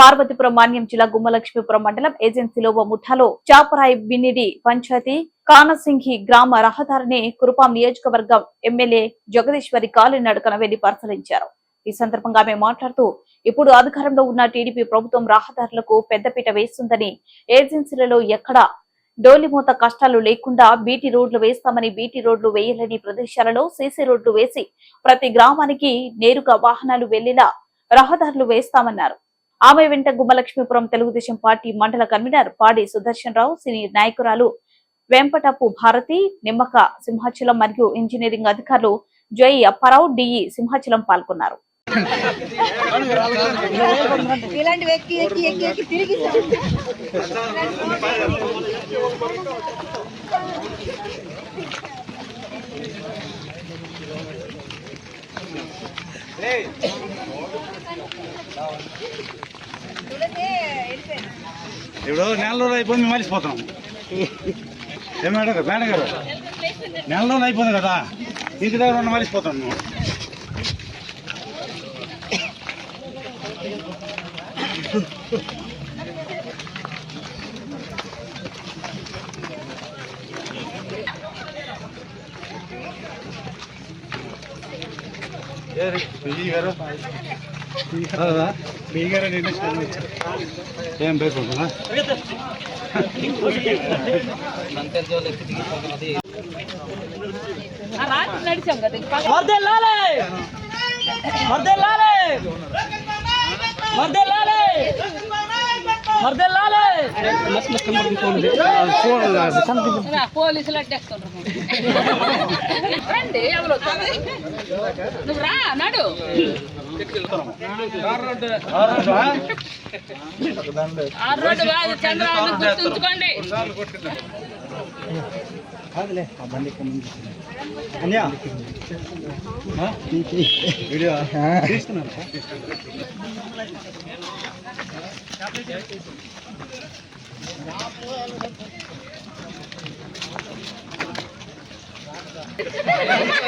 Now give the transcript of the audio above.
పార్వతీపురం మాన్యం జిల్లా గుమ్మలక్ష్మీపురం మండలం ఏజెన్సీలో ఓ ముఠాలో చాపరాయి బిన్నిడి పంచాయతీ కానసింగి గ్రామ రహదారిని కురుపాం నియోజకవర్గం ఎమ్మెల్యే జగదీశ్వరి కాలినడకన వెళ్ళి పరిశీలించారు. ఈ సందర్భంగా ఆమె మాట్లాడుతూ ఇప్పుడు అధికారంలో ఉన్న టీడీపీ ప్రభుత్వం రహదారులకు పెద్దపీట వేస్తుందని ఏజెన్సీలలో ఎక్కడా డోలిమూత కష్టాలు లేకుండా బీటీ రోడ్లు వేస్తామని బీటీ రోడ్లు వేయలేని ప్రదేశాలలో సీసీ రోడ్లు వేసి ప్రతి గ్రామానికి నేరుగా వాహనాలు వెళ్ళేలా రహదారులు వేస్తామన్నారు. ఆమె వెంట గుమ్మలక్ష్మీపురం తెలుగుదేశం పార్టీ మండల కన్వీనర్ పాడి సుదర్శన్ రావు సీనియర్ నాయకురాలు వెంపటపు భారతి నిమ్మక సింహాచలం మరియు ఇంజనీరింగ్ అధికారులు జై అప్పారావు డిఈ సింహాచలం పాల్గొన్నారు. ఇలాంటివి ఎక్కి ఎక్కి ఎక్కి ఎక్కి తిరిగి ఇప్పుడు నెల రోజులు అయిపోయింది మేము మర్చిపోతాం ఏం మేడం గారు మేడం గారు నెల రోజులు అయిపోయింది కదా ఇంటి దగ్గర ఉన్న మర్చిపోతాం నువ్వు గారు? ఏం వర్దెల్లాలే పోలీసులు అడ్డేస్తుండ్రు రండి ఎవరు? నువ్వు రా నడు. ఆ రోడ్డు. కాదు చంద్రబాబు గుర్తుంచుకోండి. అన్యా? వీడియో? తీస్తున్నారు Yeah.